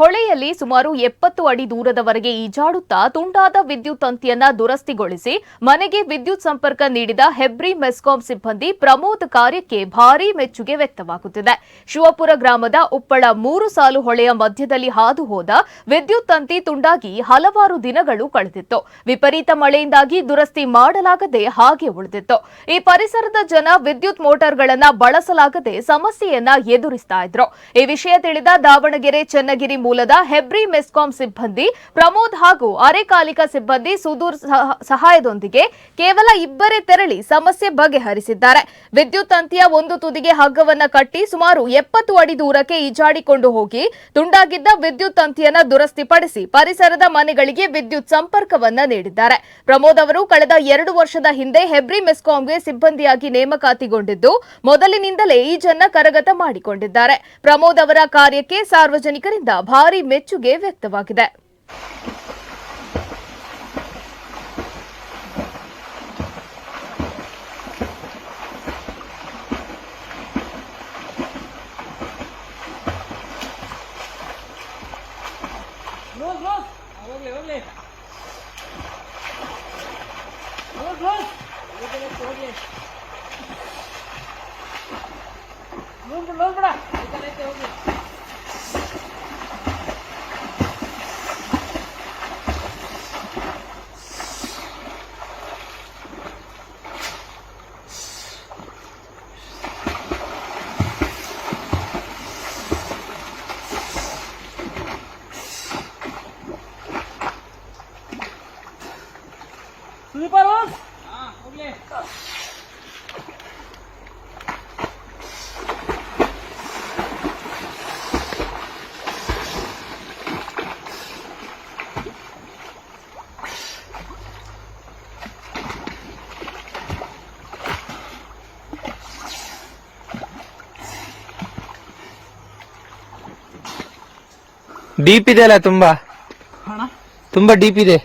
ಹೊಳೆಯಲ್ಲಿ ಸುಮಾರು ಎಪ್ಪತ್ತು ಅಡಿ ದೂರದವರೆಗೆ ಈಜಾಡುತ್ತಾ ತುಂಡಾದ ವಿದ್ಯುತ್ ತಂತಿಯನ್ನ ದುರಸ್ತಿಗೊಳಿಸಿ ಮನೆಗೆ ವಿದ್ಯುತ್ ಸಂಪರ್ಕ ನೀಡಿದ ಹೆಬ್ರಿ ಮೆಸ್ಕಾಂ ಸಿಬ್ಬಂದಿ ಪ್ರಮೋದ್ ಕಾರ್ಯಕ್ಕೆ ಭಾರೀ ಮೆಚ್ಚುಗೆ ವ್ಯಕ್ತವಾಗುತ್ತಿದೆ. ಶಿವಪುರ ಗ್ರಾಮದ ಉಪ್ಪಳ ಮೂರು ಸಾಲು ಹೊಳೆಯ ಮಧ್ಯದಲ್ಲಿ ಹಾದು ಹೋದ ವಿದ್ಯುತ್ ತಂತಿ ತುಂಡಾಗಿ ಹಲವಾರು ದಿನಗಳು ಕಳೆದಿತ್ತು. ವಿಪರೀತ ಮಳೆಯಿಂದಾಗಿ ದುರಸ್ತಿ ಮಾಡಲಾಗದೆ ಹಾಗೆ ಉಳಿದಿತ್ತು. ಈ ಪರಿಸರದ ಜನ ವಿದ್ಯುತ್ ಮೋಟಾರ್ಗಳನ್ನ ಬಳಸಲಾಗದೆ ಸಮಸ್ಯೆಯನ್ನ ಎದುರಿಸ್ತಾ ಇದ್ರು. ಈ ವಿಷಯ ತಿಳಿದ ದಾವಣಗೆರೆ, ಚನ್ನಗಿರಿ ಮೂಲದ ಹೆಬ್ರಿ ಮೆಸ್ಕಾಂ ಸಿಬ್ಬಂದಿ, ಪ್ರಮೋದ್ ಹಾಗೂ ಅರೆಕಾಲಿಕ ಸಿಬ್ಬಂದಿ ಸುದೂರ್ ಸಹ- ಸಹಾಯದೊಂದಿಗೆ ಕೇವಲ ಇಬ್ಬರೇ ತೆರಳಿ ಸಮಸ್ಯೆ ಬಗೆಹರಿಸಿದ್ದಾರೆ. ವಿದ್ಯುತ್ ತಂತಿಯ ಒಂದು ತುದಿಗೆ ಹಗ್ಗವನ್ನ ಕಟ್ಟಿ ಸುಮಾರು ಎಪ್ಪತ್ತು ಅಡಿ ದೂರಕ್ಕೆ ಈಜಾಡಿಕೊಂಡು ಹೋಗಿ ತುಂಡಾಗಿದ್ದ ವಿದ್ಯುತ್ ತಂತಿಯನ್ನ ದುರಸ್ತಿಪಡಿಸಿ ಪರಿಸರದ ಮನೆಗಳಿಗೆ ವಿದ್ಯುತ್ ಸಂಪರ್ಕವನ್ನ ನೀಡಿದ್ದಾರೆ. ಪ್ರಮೋದ್ ಅವರು ಕಳೆದ ಎರಡು ವರ್ಷದ ಹಿಂದೆ ಹೆಬ್ರಿ ಮೆಸ್ಕಾಂಗೆ ಸಿಬ್ಬಂದಿಯಾಗಿ ನೇಮಕಾತಿಗೊಂಡಿದ್ದು, ಮೊದಲಿನಿಂದಲೇ ಈಜನ್ನ ಕರಗತ ಮಾಡಿಕೊಂಡಿದ್ದಾರೆ. ಪ್ರಮೋದ್ ಅವರ ಕಾರ್ಯಕ್ಕೆ ಸಾರ್ವಜನಿಕರಿಂದ ಭಾರಿ ಮೆಚ್ಚುಗೆ ವ್ಯಕ್ತವಾಗಿದೆ. ಕ್ಲೋಸ್ ಕ್ಲೋಸ್ ಹೋಗ್ಲಿ ಸುದೀಪ ಲೋನ್ ಹಾಂ ಹೋಗ್ಲಿ ಡೀಪ್ ಇದೆ ಅಲ್ಲ ತುಂಬಾ ಹಣ ತುಂಬಾ ಡೀಪ್ ಇದೆ